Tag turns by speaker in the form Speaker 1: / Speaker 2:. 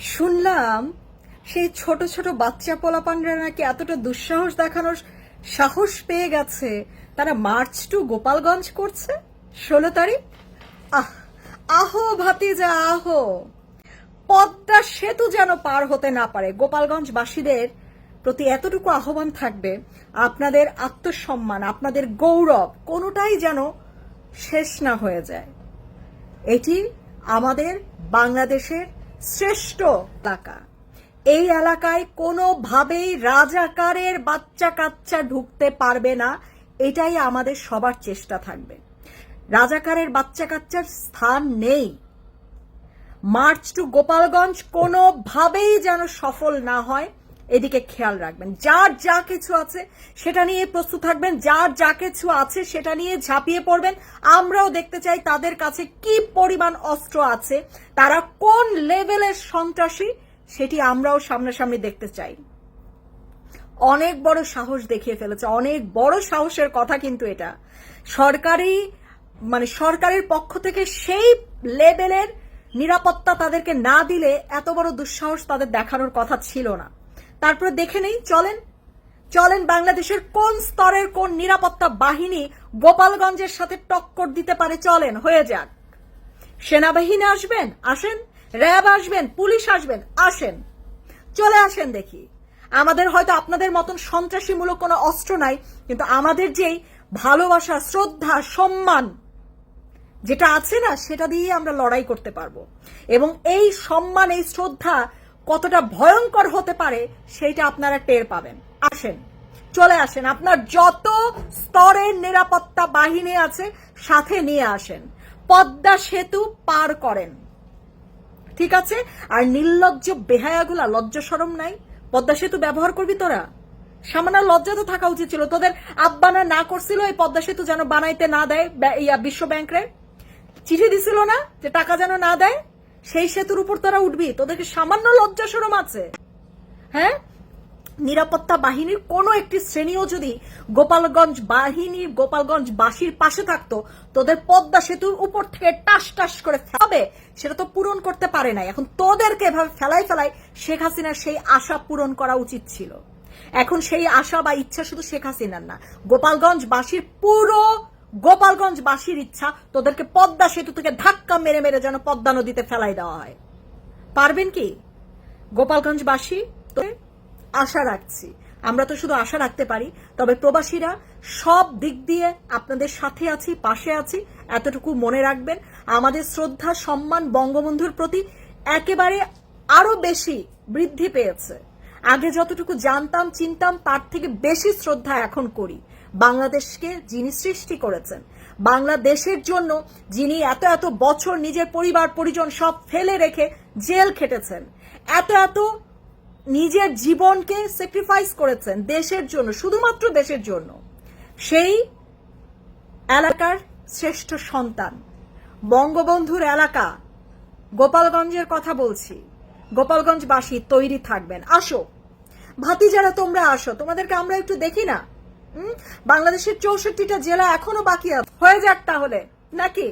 Speaker 1: শুনলাম সেই ছোট ছোট বাচ্চা পোলাপানরা নাকি এতটা দুঃসাহস দেখানোর সাহস পেয়ে গেছে। তারা মার্চ টু গোপালগঞ্জ করছে? ষোলো তারিখ? আহ, আহো ভাতিজা, আহো। পদ্মা সেতু যেন পার হতে না পারে। গোপালগঞ্জবাসীদের প্রতি এতটুকু আহ্বান থাকবে। আপনাদের আত্মসম্মান, আপনাদের গৌরব কোনোটাই যেন শেষ না হয়ে যায়। এটি আমাদের বাংলাদেশের শ্রেষ্ঠ এলাকা এই এলাকায় কোনোভাবেই রাজাকারের বাচ্চা কাচ্চা ঢুকতে পারবে না, এটাই আমাদের সবার চেষ্টা থাকবে। রাজাকারের বাচ্চা কাচ্চার স্থান নেই। মার্চ টু গোপালগঞ্জ কোনোভাবেই যেন সফল না হয়। এদিকে খেয়াল রাখবেন। যার যা কিছু আছে সেটা নিয়ে প্রস্তুত থাকবেন, যার যা কিছু আছে সেটা নিয়ে ঝাঁপিয়ে পড়বেন। আমরাও দেখতে চাই তাদের কাছে কি পরিমাণ অস্ত্র আছে, তারা কোন লেভেলের সন্ত্রাসী, সেটি আমরাও সামনাসামনি দেখতে চাই। অনেক বড় সাহস দেখিয়ে ফেলেছে, অনেক বড় সাহসের কথা কিন্তু এটা। সরকারি মানে সরকারের পক্ষ থেকে সেই লেভেলের নিরাপত্তা তাদেরকে না দিলে এত বড় দুঃসাহস তাদের দেখানোর কথা ছিল না। তারপরে দেখে নেই, চলেন চলেন বাংলাদেশের কোন স্তরের কোন নিরাপত্তা বাহিনী গোপালগঞ্জের সাথে টক্কর দিতে পারে, চলেন, হয়ে যাক। সেনাবাহিনী আসবেন, আসেন, র্যাব আসবেন, পুলিশ আসবেন, আসেন। চলে আসেন দেখি। আমাদের হয়তো আপনাদের মতন সন্ত্রাসীমূলক কোনো অস্ত্র নাই, কিন্তু আমাদের যেই ভালোবাসা, শ্রদ্ধা, সম্মান যেটা আছে না, সেটা দিয়ে আমরা লড়াই করতে পারব। এবং এই সম্মান, এই শ্রদ্ধা কতটা ভয়ঙ্কর হতে পারে সেইটা আপনারা টের পাবেন। আসেন, চলে আসেন। আপনার যত স্তরের নিরাপত্তা বাহিনী আছে, সাথে নিয়ে আসেন। পদ্মা সেতু পার করেন। ঠিক আছে? আর নির্লজ্জ বেহায়াগুলা, লজ্জা সরম নাই? পদ্মা সেতু ব্যবহার করবি তোরা? সামান্য লজ্জা তো থাকা উচিত ছিল। তোদের আব্বানা না করছিল এই পদ্মা সেতু যেন বানাইতে না দেয় বিশ্ব ব্যাংকরে? চিঠি দিছিল না যে টাকা যেন না দেয়? সেই সেতুর উপর তোরা উঠবি। তোদেরকে সামান্য লজ্জা সরম আছে। হ্যাঁ? নিরাপত্তা বাহিনীর কোনো একটি শ্রেণীও যদি গোপালগঞ্জ বাহিনী, গোপালগঞ্জ বাসীর পাশে থাকতো, তোদের পদ্মা সেতুর উপর থেকে টাস টাস করে ফেলাবে, সেটা তো পূরণ করতে পারে নাই। এখন তোদেরকে এভাবে ফেলাই ফেলাই শেখ হাসিনার সেই আশা পূরণ করা উচিত ছিল। এখন সেই আশা বা ইচ্ছা শুধু শেখ হাসিনার না। গোপালগঞ্জ বাসীর পুরো গোপালগঞ্জ বাসীর ইচ্ছা, তোদেরকে পদ্মা সেতু থেকে ধাক্কা মেরে মেরে যেন পদ্মা নদীতে ফেলাই দেওয়া হয়। পারবেন কি? গোপালগঞ্জবাসী তো আশা রাখছি। আমরা তো শুধু আশা রাখতে পারি, তবে প্রবাসীরা সব দিক দিয়ে আপনাদের সাথে আছি, পাশে আছি, এতটুকু মনে রাখবেন। আমাদের শ্রদ্ধা, সম্মান বঙ্গবন্ধুর প্রতি একেবারে আরও বেশি বৃদ্ধি পেয়েছে। আগে যতটুকু জানতাম, চিনতাম, তার থেকে বেশি শ্রদ্ধা এখন করি। বাংলাদেশকে যিনি সৃষ্টি করেছেন, বাংলাদেশের জন্য যিনি এত এত বছর নিজের পরিবার, পরিজন সব ফেলে রেখে জেল খেটেছেন, এত এত নিজের জীবনকে স্যাক্রিফাইস করেছেন দেশের জন্য, শুধুমাত্র দেশের জন্য, সেই এলাকার শ্রেষ্ঠ সন্তান, বঙ্গবন্ধুর এলাকা, গোপালগঞ্জের কথা বলছি, গোপালগঞ্জবাসী তৈরি থাকবেন আসো, ভাতিজারা তোমরা আসো, তোমাদেরকে আমরা একটু দেখি না? বাংলাদেশের চৌষট্টিটা জেলা এখনও বাকি হয়ে যাক তাহলে। নাকি?